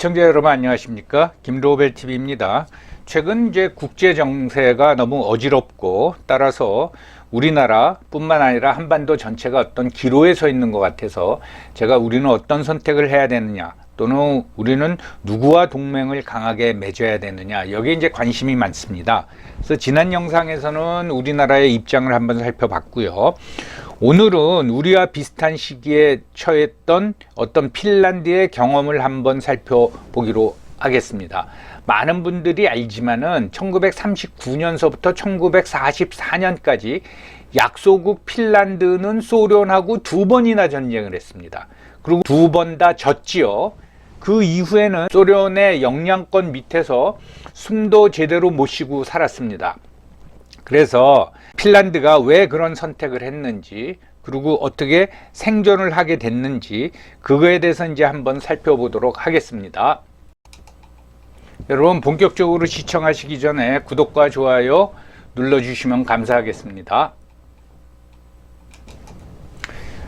시청자 여러분 안녕하십니까 김로벨 TV입니다. 최근 이제 국제 정세가 너무 어지럽고 따라서 우리나라뿐만 아니라 한반도 전체가 어떤 기로에 서 있는 것 같아서 제가 우리는 어떤 선택을 해야 되느냐 또는 우리는 누구와 동맹을 강하게 맺어야 되느냐 여기에 이제 관심이 많습니다. 그래서 지난 영상에서는 우리나라의 입장을 한번 살펴봤고요. 오늘은 우리와 비슷한 시기에 처했던 어떤 핀란드의 경험을 한번 살펴보기로 하겠습니다. 많은 분들이 알지만은 1939년서부터 1944년까지 약소국 핀란드는 소련하고 두 번이나 전쟁을 했습니다. 그리고 두 번 다 졌지요. 그 이후에는 소련의 영향권 밑에서 숨도 제대로 못 쉬고 살았습니다. 그래서 핀란드가 왜 그런 선택을 했는지 그리고 어떻게 생존을 하게 됐는지 그거에 대해서 이제 한번 살펴보도록 하겠습니다. 여러분 본격적으로 시청하시기 전에 구독과 좋아요 눌러주시면 감사하겠습니다.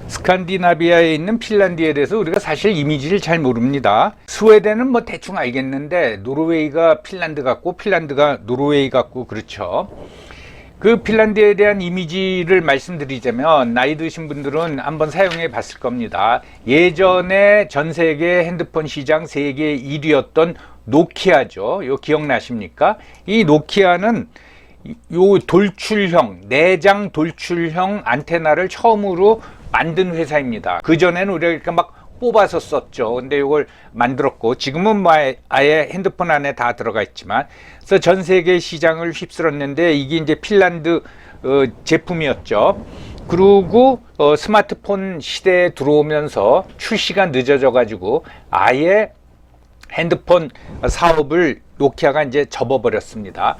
스칸디나비아에 있는 핀란드에 대해서 우리가 사실 이미지를 잘 모릅니다. 스웨덴은 뭐 대충 알겠는데 노르웨이가 핀란드 같고 핀란드가 노르웨이 같고 그렇죠. 그 핀란드에 대한 이미지를 말씀드리자면 나이 드신 분들은 한번 사용해 봤을 겁니다. 예전에 전 세계 핸드폰 시장 세계 1위였던 노키아죠. 요 기억나십니까? 이 노키아는 요 돌출형, 내장 돌출형 안테나를 처음으로 만든 회사입니다. 그 전에는 우리가 이렇게 막 뽑아서 썼죠. 근데 이걸 만들었고 지금은 뭐 아예 핸드폰 안에 다 들어가 있지만 그래서 전 세계 시장을 휩쓸었는데 이게 이제 핀란드 어, 제품이었죠. 그리고 어, 스마트폰 시대에 들어오면서 출시가 늦어져 가지고 아예 핸드폰 사업을 노키아가 이제 접어버렸습니다.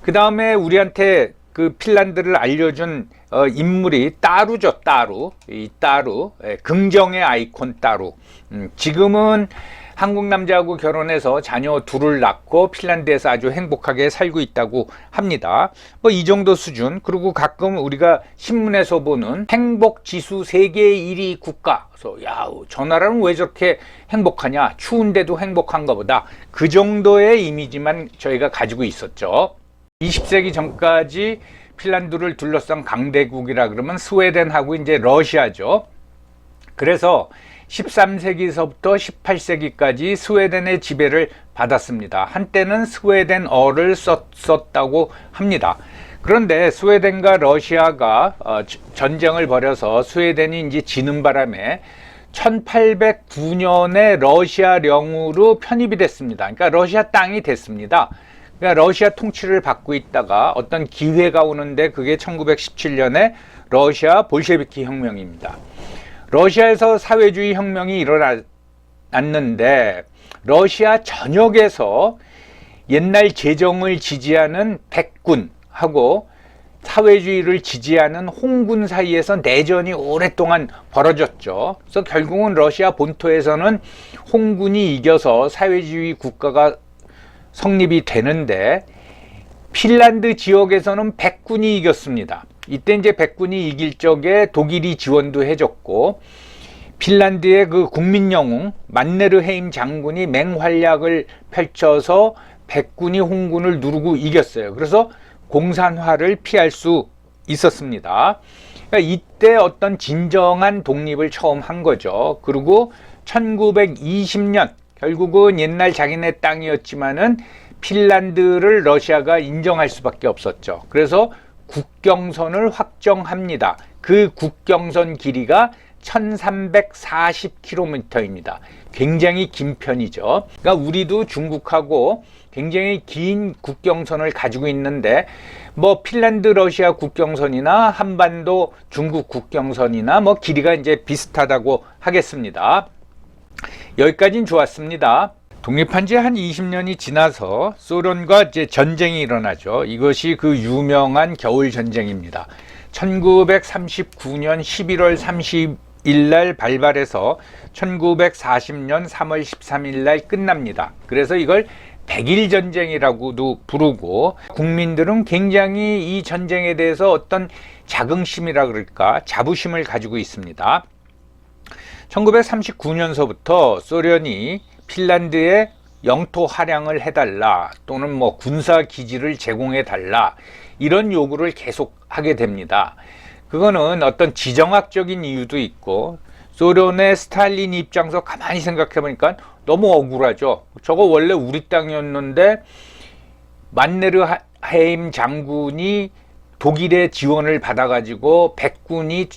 그 다음에 우리한테 그 핀란드를 알려준 어, 인물이 따루죠, 따루. 이 따루. 예, 긍정의 아이콘 따루. 음, 지금은 한국 남자하고 결혼해서 자녀 둘을 낳고 핀란드에서 아주 행복하게 살고 있다고 합니다. 뭐 이 정도 수준. 그리고 가끔 우리가 신문에서 보는 행복 지수 세계 1위 국가. 그래서 야, 저 나라는 왜 저렇게 행복하냐? 추운데도 행복한가 보다. 그 정도의 이미지만 저희가 가지고 있었죠. 20세기 전까지 핀란드를 둘러싼 강대국이라 그러면 스웨덴하고 이제 러시아죠. 그래서 13세기서부터 18세기까지 스웨덴의 지배를 받았습니다. 한때는 스웨덴어를 썼다고 합니다. 그런데 스웨덴과 러시아가 어, 전쟁을 벌여서 스웨덴이 이제 지는 바람에 1809년에 러시아령으로 편입이 됐습니다. 그러니까 러시아 땅이 됐습니다. 그러니까 러시아 통치를 받고 있다가 어떤 기회가 오는데 그게 1917년에 러시아 볼셰비키 혁명입니다. 러시아에서 사회주의 혁명이 일어났는데 러시아 전역에서 옛날 재정을 지지하는 백군하고 사회주의를 지지하는 홍군 사이에서 내전이 오랫동안 벌어졌죠. 그래서 결국은 러시아 본토에서는 홍군이 이겨서 사회주의 국가가 성립이 되는데 핀란드 지역에서는 백군이 이겼습니다. 이때 이제 백군이 이길 적에 독일이 지원도 해줬고 핀란드의 그 국민 영웅 만네르헤임 장군이 맹활약을 펼쳐서 백군이 홍군을 누르고 이겼어요. 그래서 공산화를 피할 수 있었습니다. 그러니까 이때 어떤 진정한 독립을 처음 한 거죠. 그리고 1920년 결국은 옛날 자기네 땅이었지만은 핀란드를 러시아가 인정할 수밖에 없었죠. 그래서 국경선을 확정합니다. 그 국경선 길이가 1340km입니다. 굉장히 긴 편이죠. 그러니까 우리도 중국하고 굉장히 긴 국경선을 가지고 있는데 뭐 핀란드 러시아 국경선이나 한반도 중국 국경선이나 뭐 길이가 이제 비슷하다고 하겠습니다. 여기까지는 좋았습니다. 독립한 지 한 20년이 지나서 소련과 이제 전쟁이 일어나죠. 이것이 그 유명한 겨울 전쟁입니다. 1939년 11월 30일 날 발발해서 1940년 3월 13일 날 끝납니다. 그래서 이걸 백일 전쟁이라고도 부르고 국민들은 굉장히 이 전쟁에 대해서 어떤 자긍심이라 그럴까 자부심을 가지고 있습니다. 1939년서부터 소련이 핀란드에 영토 할양을 해달라 또는 뭐 군사 기지를 제공해 달라 이런 요구를 계속 하게 됩니다. 그거는 어떤 지정학적인 이유도 있고 소련의 스탈린 입장에서 가만히 생각해 보니까 너무 억울하죠. 저거 원래 우리 땅이었는데 만네르하임 장군이 독일의 지원을 받아가지고 백군이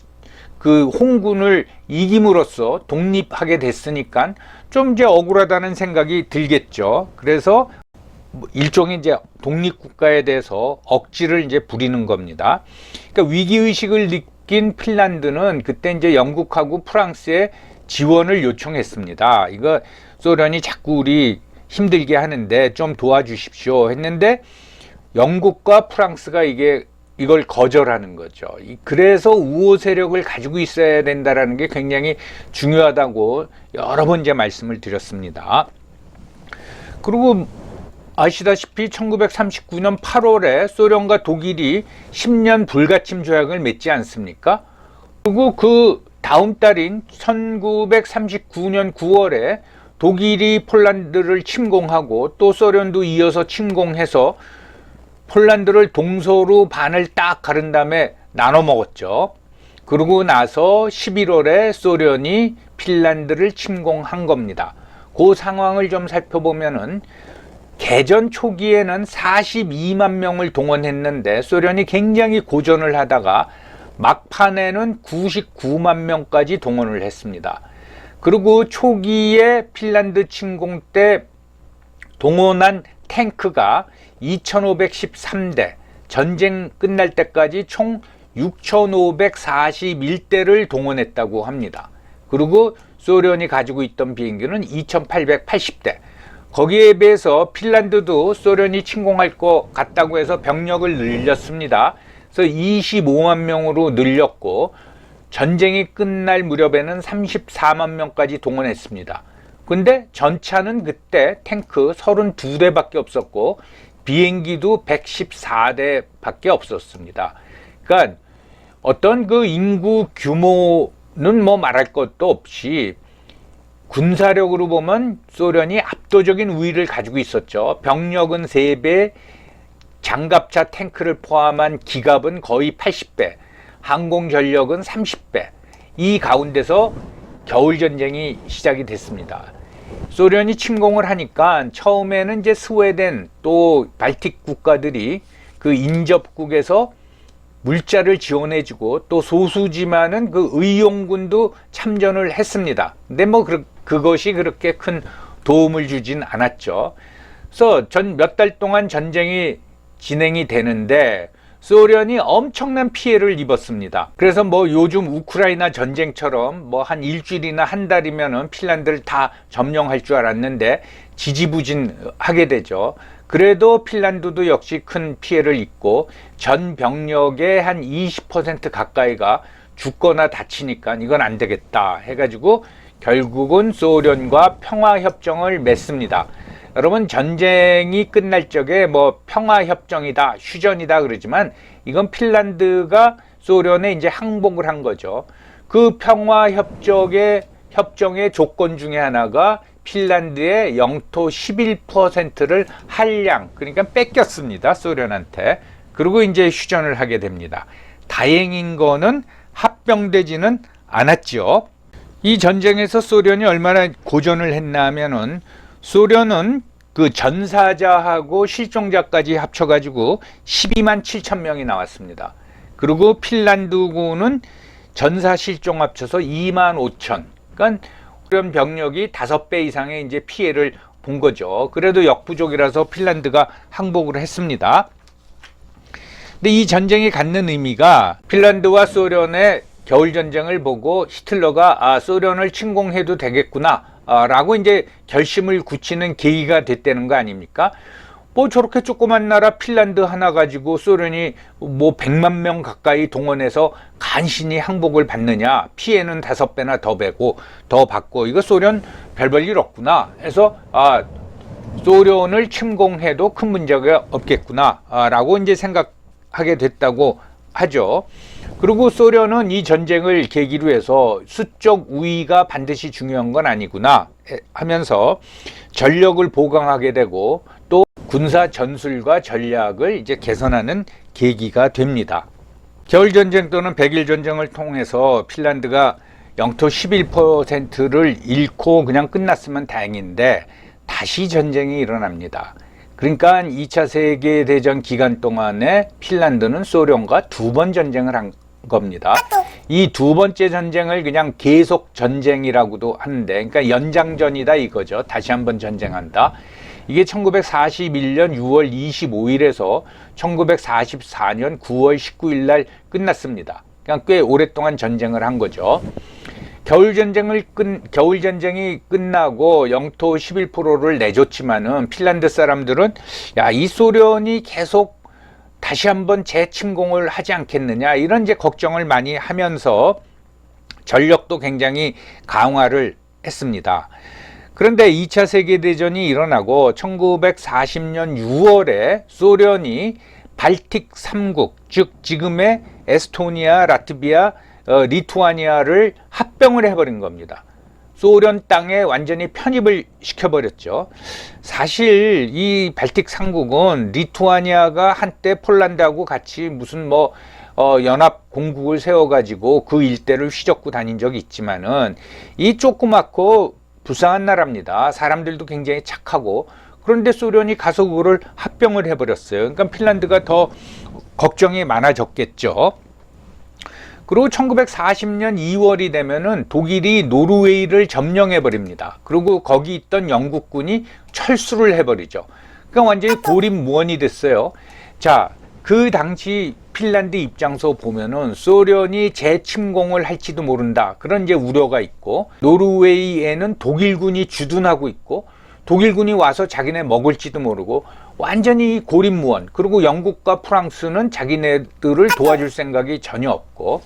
그 홍군을 이김으로써 독립하게 됐으니까 좀 이제 억울하다는 생각이 들겠죠. 그래서 뭐 일종의 이제 독립국가에 대해서 억지를 이제 부리는 겁니다. 그러니까 위기의식을 느낀 핀란드는 그때 이제 영국하고 프랑스의 지원을 요청했습니다. 이거 소련이 자꾸 우리 힘들게 하는데 좀 도와주십시오 했는데 영국과 프랑스가 이게 이걸 거절하는 거죠. 그래서 우호 세력을 가지고 있어야 된다라는 게 굉장히 중요하다고 여러 번 이제 말씀을 드렸습니다. 그리고 아시다시피 1939년 8월에 소련과 독일이 10년 불가침 조약을 맺지 않습니까? 그리고 그 다음 달인 1939년 9월에 독일이 폴란드를 침공하고 또 소련도 이어서 침공해서 폴란드를 동서로 반을 딱 가른 다음에 나눠 먹었죠. 그러고 나서 11월에 소련이 핀란드를 침공한 겁니다. 그 상황을 좀 살펴보면은 개전 초기에는 42만 명을 동원했는데 소련이 굉장히 고전을 하다가 막판에는 99만 명까지 동원을 했습니다. 그리고 초기에 핀란드 침공 때 동원한 탱크가 2513대, 전쟁 끝날 때까지 총 6541대를 동원했다고 합니다. 그리고 소련이 가지고 있던 비행기는 2880대. 거기에 비해서 핀란드도 소련이 침공할 것 같다고 해서 병력을 늘렸습니다. 그래서 25만 명으로 늘렸고 전쟁이 끝날 무렵에는 34만 명까지 동원했습니다. 근데 전차는 그때 탱크 32대밖에 없었고 비행기도 114대밖에 없었습니다. 그러니까 어떤 그 인구 규모는 뭐 말할 것도 없이 군사력으로 보면 소련이 압도적인 우위를 가지고 있었죠. 병력은 3배, 장갑차 탱크를 포함한 기갑은 거의 80배, 항공 전력은 30배. 이 가운데서 겨울 전쟁이 시작이 됐습니다. 소련이 침공을 하니까 처음에는 이제 스웨덴 또 발틱 국가들이 그 인접국에서 물자를 지원해주고 또 소수지만은 그 의용군도 참전을 했습니다. 근데 뭐 그, 그것이 그렇게 큰 도움을 주진 않았죠. 그래서 전 몇 달 동안 전쟁이 진행이 되는데 소련이 엄청난 피해를 입었습니다. 그래서 뭐 요즘 우크라이나 전쟁처럼 뭐 한 일주일이나 한 달이면은 핀란드를 다 점령할 줄 알았는데 지지부진 하게 되죠. 그래도 핀란드도 역시 큰 피해를 입고 전 병력의 한 20% 가까이가 죽거나 다치니까 이건 안 되겠다 해가지고 결국은 소련과 평화협정을 맺습니다. 여러분 전쟁이 끝날 적에 뭐 평화협정이다 휴전이다 그러지만 이건 핀란드가 소련에 이제 항복을 한 거죠. 그 평화협정의 협정의 조건 중에 하나가 핀란드의 영토 11%를 한량 그러니까 뺏겼습니다 소련한테 그리고 이제 휴전을 하게 됩니다. 다행인 거는 합병되지는 않았죠. 이 전쟁에서 소련이 얼마나 고전을 했나 하면은 소련은 그 전사자하고 실종자까지 합쳐가지고 12만 7천 명이 나왔습니다. 그리고 핀란드군은 전사 실종 합쳐서 2만 5천. 그러니까 소련 병력이 5배 이상의 이제 피해를 본 거죠. 그래도 역부족이라서 핀란드가 항복을 했습니다. 근데 이 전쟁이 갖는 의미가 핀란드와 소련의 겨울 전쟁을 보고 히틀러가 아 소련을 침공해도 되겠구나 아, 라고 이제 결심을 굳히는 계기가 됐다는 거 아닙니까? 뭐 저렇게 조그만 나라 핀란드 하나 가지고 소련이 뭐 100만 명 가까이 동원해서 간신히 항복을 받느냐 피해는 다섯 배나 더 배고 더 받고 이거 소련 별볼일 없구나 해서 아 소련을 침공해도 큰 문제가 없겠구나 아, 라고 이제 생각하게 됐다고 하죠. 그리고 소련은 이 전쟁을 계기로 해서 수적 우위가 반드시 중요한 건 아니구나 하면서 전력을 보강하게 되고 또 군사 전술과 전략을 이제 개선하는 계기가 됩니다. 겨울 전쟁 또는 백일 전쟁을 통해서 핀란드가 영토 11%를 잃고 그냥 끝났으면 다행인데 다시 전쟁이 일어납니다. 그러니까 2차 세계 대전 기간 동안에 핀란드는 소련과 두 번 전쟁을 한 겁니다. 이 두 번째 전쟁을 그냥 계속 전쟁이라고도 하는데, 그러니까 연장전이다 이거죠. 다시 한번 전쟁한다. 이게 1941년 6월 25일에서 1944년 9월 19일 날 끝났습니다. 그냥 꽤 오랫동안 전쟁을 한 거죠. 겨울 전쟁을 끝 겨울 전쟁이 끝나고 영토 11%를 내줬지만은 핀란드 사람들은 야 이 소련이 계속 다시 한번 재침공을 하지 않겠느냐 이런 이제 걱정을 많이 하면서 전력도 굉장히 강화를 했습니다. 그런데 2차 세계대전이 일어나고 1940년 6월에 소련이 발틱 3국, 즉 지금의 에스토니아, 라트비아, 어, 리투아니아를 합병을 해버린 겁니다. 소련 땅에 완전히 편입을 시켜버렸죠. 사실 이 발틱 3국은 리투아니아가 한때 폴란드하고 같이 무슨 뭐 어, 연합 공국을 세워가지고 그 일대를 휘젓고 다닌 적이 있지만은 이 조그맣고 불쌍한 나라입니다. 사람들도 굉장히 착하고 그런데 소련이 가서 그거를 합병을 해버렸어요. 그러니까 핀란드가 더 걱정이 많아졌겠죠. 그리고 1940년 2월이 되면은 독일이 노르웨이를 점령해 버립니다. 그리고 거기 있던 영국군이 철수를 해 버리죠. 그러니까 완전히 고립무원이 됐어요. 자, 그 당시 핀란드 입장에서 보면은 소련이 재침공을 할지도 모른다. 그런 이제 우려가 있고 노르웨이에는 독일군이 주둔하고 있고 독일군이 와서 자기네 먹을지도 모르고 완전히 고립무원. 그리고 영국과 프랑스는 자기네들을 도와줄 생각이 전혀 없고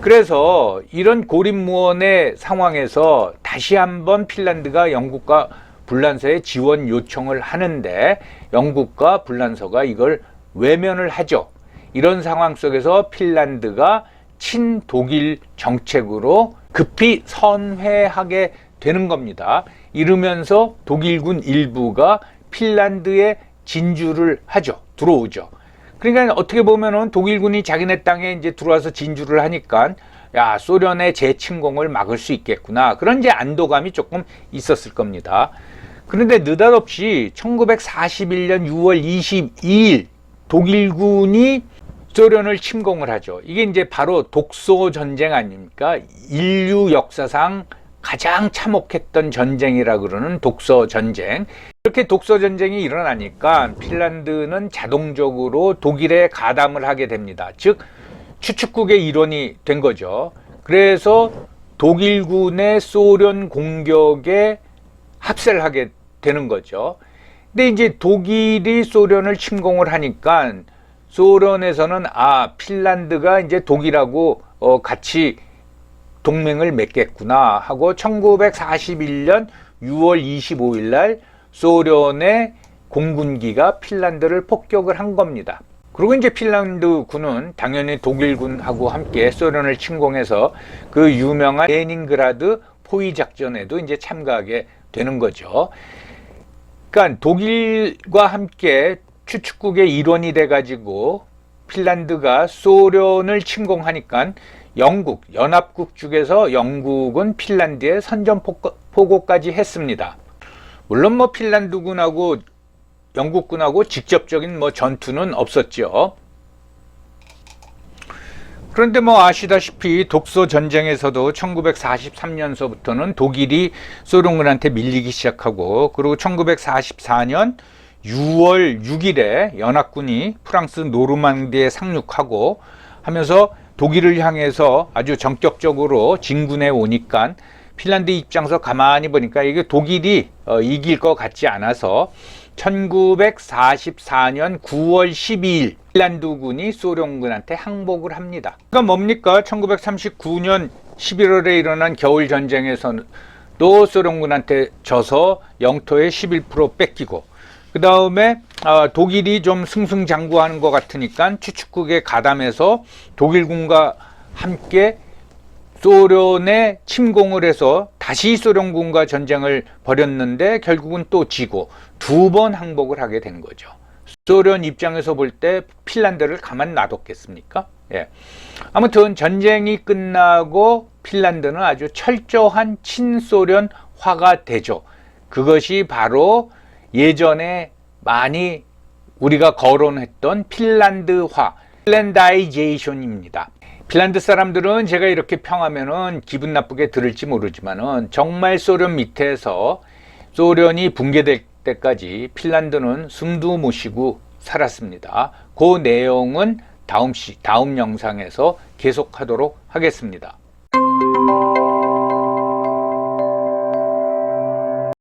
그래서 이런 고립무원의 상황에서 다시 한번 핀란드가 영국과 불란서에 지원 요청을 하는데 영국과 불란서가 이걸 외면을 하죠. 이런 상황 속에서 핀란드가 친독일 정책으로 급히 선회하게 되는 겁니다. 이러면서 독일군 일부가 핀란드에 진주를 하죠. 들어오죠. 그러니까 어떻게 보면은 독일군이 자기네 땅에 이제 들어와서 진주를 하니까 야, 소련의 재침공을 막을 수 있겠구나. 그런 이제 안도감이 조금 있었을 겁니다. 그런데 느닷없이 1941년 6월 22일 독일군이 소련을 침공을 하죠. 이게 이제 바로 독소 전쟁 아닙니까? 인류 역사상 가장 참혹했던 전쟁이라 그러는 독소 전쟁. 이렇게 독소 전쟁이 일어나니까 핀란드는 자동적으로 독일에 가담을 하게 됩니다. 즉 추축국의 일원이 된 거죠. 그래서 독일군의 소련 공격에 합세를 하게 되는 거죠. 근데 이제 독일이 소련을 침공을 하니까 소련에서는 아 핀란드가 이제 독일하고 어 같이 동맹을 맺겠구나 하고 1941년 6월 25일 날 소련의 공군기가 핀란드를 폭격을 한 겁니다. 그리고 이제 핀란드 군은 당연히 독일군하고 함께 소련을 침공해서 그 유명한 레닌그라드 포위 작전에도 이제 참가하게 되는 거죠. 그러니까 독일과 함께 추축국의 일원이 돼 가지고 핀란드가 소련을 침공하니까 영국 연합국 중에서 영국은 핀란드에 선전포고까지 했습니다. 물론 뭐 핀란드군하고 영국군하고 직접적인 뭐 전투는 없었죠. 그런데 뭐 아시다시피 독소 전쟁에서도 1943년서부터는 독일이 소련군한테 밀리기 시작하고 그리고 1944년 6월 6일에 연합군이 프랑스 노르망디에 상륙하고 하면서 독일을 향해서 아주 전격적으로 진군해 오니까 핀란드 입장에서 가만히 보니까 이게 독일이 어, 이길 것 같지 않아서 1944년 9월 12일 핀란드군이 소련군한테 항복을 합니다. 그러니까 뭡니까? 1939년 11월에 일어난 겨울 전쟁에서는 또 소련군한테 져서 영토의 11% 뺏기고 그 다음에 아, 독일이 좀 승승장구하는 것 같으니까 추측국에 가담해서 독일군과 함께 소련에 침공을 해서 다시 소련군과 전쟁을 벌였는데 결국은 또 지고 두 번 항복을 하게 된 거죠. 소련 입장에서 볼 때 핀란드를 가만 놔뒀겠습니까? 예. 아무튼 전쟁이 끝나고 핀란드는 아주 철저한 친소련 화가 되죠. 그것이 바로 예전에 많이 우리가 거론했던 핀란드화, 핀란다이제이션입니다. 핀란드 사람들은 제가 이렇게 평하면은 기분 나쁘게 들을지 모르지만은 정말 소련 밑에서 소련이 붕괴될 때까지 핀란드는 숨도 못 쉬고 살았습니다. 그 내용은 다음 시 다음 영상에서 계속하도록 하겠습니다.